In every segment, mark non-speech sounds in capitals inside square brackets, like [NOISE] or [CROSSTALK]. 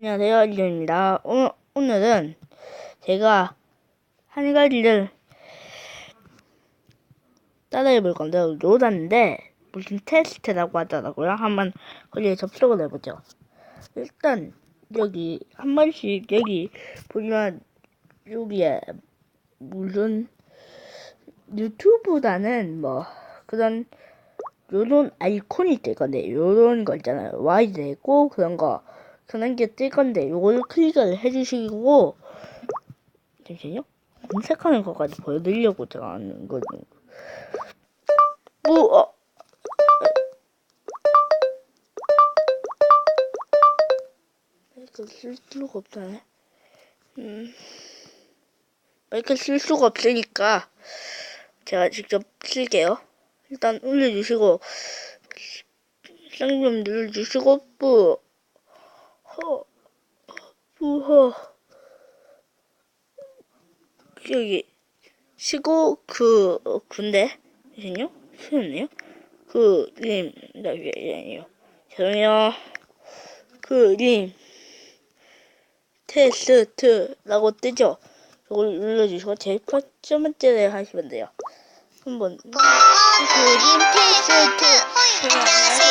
안녕하세요, 이정입니다. 오늘, 오늘은 제가 한 가지를 따라해 볼 건데, 로다인데, 무슨 테스트라고 하더라고요. 한번 거기에 접속을 해보죠. 일단, 여기, 한 번씩, 여기, 보면, 여기에, 무슨, 유튜브라는, 뭐, 그런, 요런 아이콘이 뜰 건데, 요런 거 있잖아요. Y 되고, 그런 거. 그런 게 뜰 건데, 요걸 클릭을 해주시고, 잠시만요. 검색하는 것까지 보여드리려고 제가 하는 거죠. 뭐, 어. 마이크 쓸 수가 없다네. 음. 마이크 쓸 수가 없으니까, 제가 직접 쓸게요. 일단 올려주시고, 쌍좀 눌러주시고, 뿌, 허, 뿌허. 여기, 시고, 그, 어, 군대, 잠시만요. 쉬었네요. 그, 림, 나 위에, 아니에요. 죄송해요. 그, 림, 테스트라고 뜨죠? 이걸 눌러주시고, 제일 첫 번째에 하시면 돼요. 한번, 그림 테스트. 안녕하세요.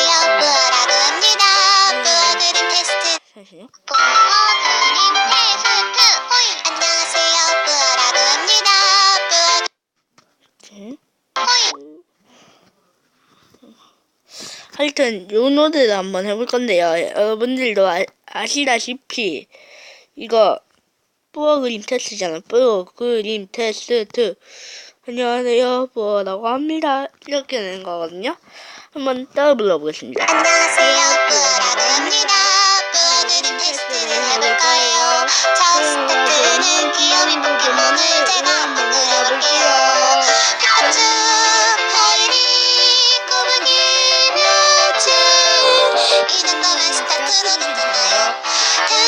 3시. 네. 하여튼 요 노래를 한번 해볼 건데요. 여러분들도 아, 시다시피 이거 뿌어 그림 테스트잖아. 뿌어 그림 테스트. 안녕하세요. 뿌어라고 합니다. 이렇게 되는 거거든요. 한번 따라 불러보겠습니다. 안녕하세요. 뿌어라고 합니다. 스타트는 귀여운 포켓몬을 제가 한번 스타트로 됐잖아요.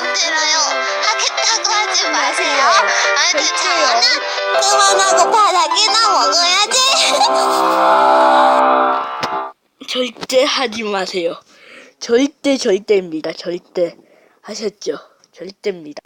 힘들어요. 하겠다고 하지 마세요. 아, 괜찮아. 그만하고 바닥이나 먹어야지. [LAUGHS] 절대 하지 마세요. 절대 절대입니다. 절대. 하셨죠? 절대입니다.